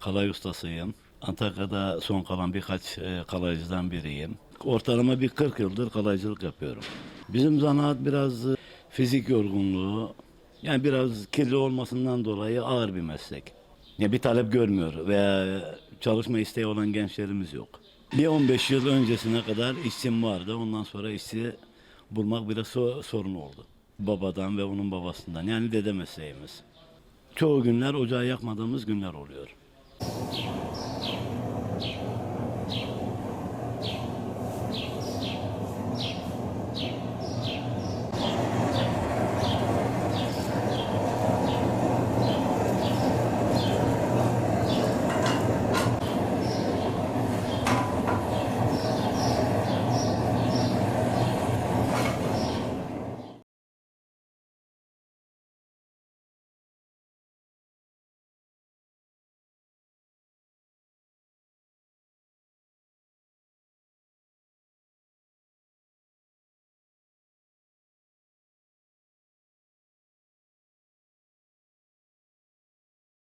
kalay ustasıyım. Antakya'da son kalan birkaç e, kalaycıdan biriyim. Ortalama bir 40 yıldır kalaycılık yapıyorum. Bizim zanaat biraz e, fizik yorgunluğu, yani biraz kirli olmasından dolayı ağır bir meslek. Ya bir talep görmüyor veya çalışma isteği olan gençlerimiz yok. Bir 15 yıl öncesine kadar işçim vardı. Ondan sonra işçi bulmak biraz so- sorun oldu. Babadan ve onun babasından yani dede mesleğimiz. Çoğu günler ocağı yakmadığımız günler oluyor.